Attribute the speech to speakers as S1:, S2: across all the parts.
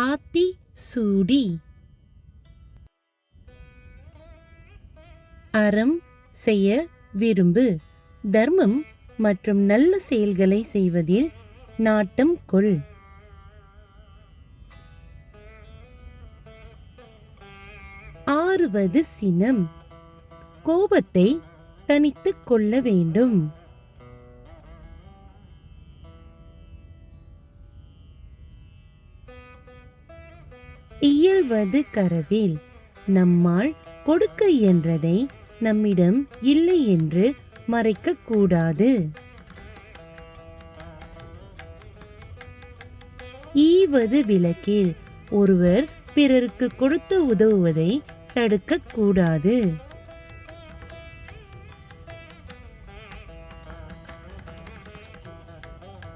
S1: ஆத்தி சூடி. அறம் செய்ய விரும்பு. தர்மம் மற்றும் நல்ல செயல்களை செய்வதில் நாட்டம் கொள். ஆறுவது சினம். கோபத்தை தனித்துக் கொள்ள வேண்டும். இயல்வது கரவேல். நம்மால் கொடுக்க என்றதை நம்மிடம் இல்லை என்று மறைக்கக் கூடாது. ஈவது விளக்கேல் ஒருவர் பிறருக்கு கொடுத்து உதவுவதை தடுக்க கூடாது.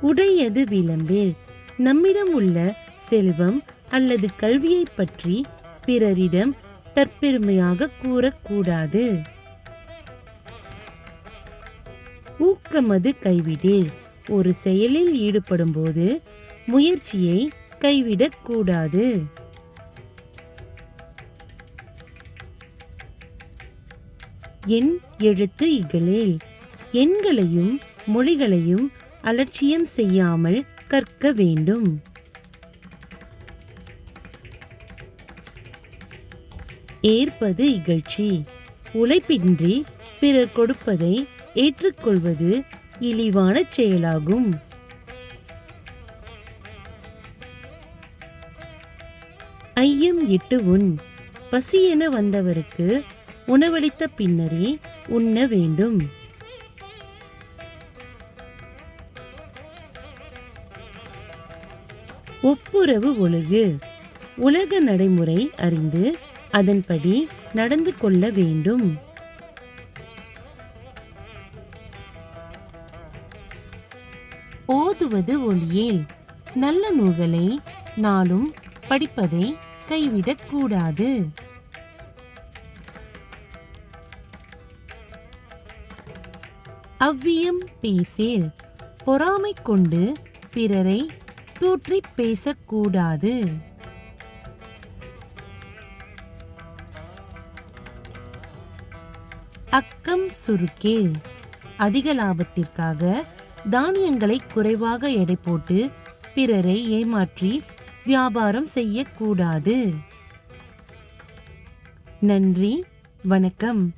S1: உடையது விளம்பேல் நம்மிடம் உள்ள செல்வம் அல்லது கல்வியைப் பற்றி பிறரிடம் தற்பெருமையாக கூறக்கூடாது. ஊக்கமது கைவிடேல். ஒரு செயலில் ஈடுபடும்போது முயற்சியை கைவிடக்கூடாது. எண் எழுத்து இகழில். எண்களையும் மொழிகளையும் அலட்சியம் செய்யாமல் கற்க வேண்டும். ஏற்பது இகழ்ச்சி. உழைப்பின்றி பிறர் கொடுப்பதை ஏற்றுக்கொள்வது இழிவான செயலாகும். ஐயம் எட்டு உண் பசி என வந்தவருக்கு உணவளித்த பின்னரே உண்ண வேண்டும். ஒப்புரவு ஒழுகு. உலக நடைமுறை அறிந்து அதன்படி நடந்து கொள்ள வேண்டும். ஓதுவது ஒளியேல் நல்ல நூல்களை நாளும் படிப்பதை கைவிடக் கூடாது. அவ்வியம் பேசேல் பொறாமை கொண்டு பிறரை தூற்றிப் பேசக்கூடாது அக்கம் சுருக்கே. அதிக லாபத்திற்காக தானியங்களை குறைவாக எடை போட்டு பிறரை ஏமாற்றி வியாபாரம் செய்யக்கூடாது. நன்றி வணக்கம்.